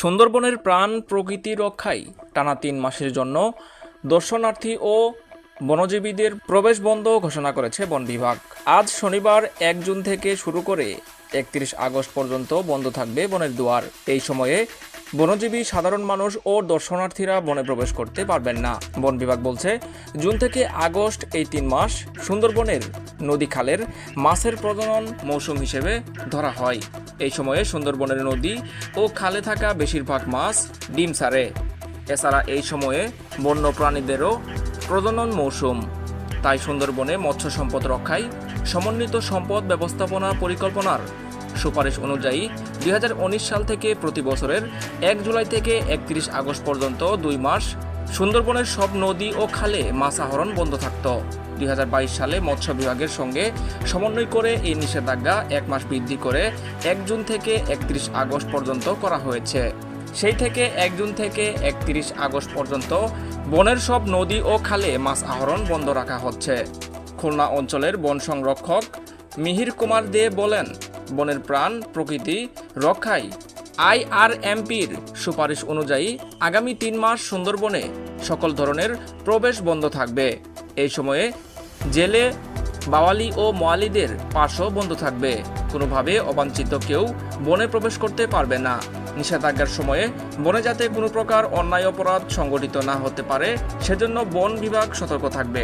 সুন্দরবনের প্রাণ প্রকৃতি রক্ষায় টানা তিন মাসের জন্য দর্শনার্থী ও বনজীবীদের প্রবেশ বন্ধ ঘোষণা করেছে বন বিভাগ। আজ শনিবার এক জুন থেকে শুরু করে একত্রিশ আগস্ট পর্যন্ত বন্ধ থাকবে বনের দুয়ার। এই সময়ে বনজীবী, সাধারণ মানুষ ও দর্শনার্থীরা বনে প্রবেশ করতে পারবেন না। বন বিভাগ বলছে, জুন থেকে আগস্ট এই তিন মাস সুন্দরবনের নদী খালের মাছের প্রজনন মৌসুম হিসেবে ধরা হয়। এই সময়ে সুন্দরবনের নদী ও খালে থাকা বেশিরভাগ মাছ ডিম ছাড়ে। এছাড়া এই সময়ে বন্য প্রাণীদেরও প্রজনন মৌসুম। তাই সুন্দরবনে মৎস্য সম্পদ রক্ষায় সমন্বিত সম্পদ ব্যবস্থাপনা পরিকল্পনার সুপারিশ অনুযায়ী দুই হাজার উনিশ সাল থেকে প্রতি বছরের এক জুলাই থেকে একত্রিশ আগস্ট পর্যন্ত দুই মাস সুন্দরবনের সব নদী ও খালে মাছ আহরণ বন্ধ থাকত। দুই সালে মৎস্য বিভাগের সঙ্গে সমন্বয় করে এই নিষেধাজ্ঞা এক মাস বৃদ্ধি করে এক জুন থেকে একত্রিশ আগস্ট পর্যন্ত করা হয়েছে। সেই থেকে এক জুন থেকে একত্রিশ আগস্ট পর্যন্ত বনের সব নদী ও খালে মাছ আহরণ বন্ধ রাখা হচ্ছে। খুলনা অঞ্চলের বন সংরক্ষক মিহির কুমার দে বলেন, বনের প্রাণ, প্রকৃতি রক্ষায় আইআরএমপির সুপারিশ অনুযায়ী আগামী তিন মাস সুন্দরবনে সকল ধরনের প্রবেশ বন্ধ থাকবে। এই সময়ে জেলে, বাওয়ালি ও মোয়ালিদের পাশও বন্ধ থাকবে। কোনোভাবে অবাঞ্ছিত কেউ বনে প্রবেশ করতে পারবে না। নিষেধাজ্ঞার সময়ে বনে যাতে কোনো প্রকার অন্যায় অপরাধ সংগঠিত না হতে পারে, সেজন্য বন বিভাগ সতর্ক থাকবে।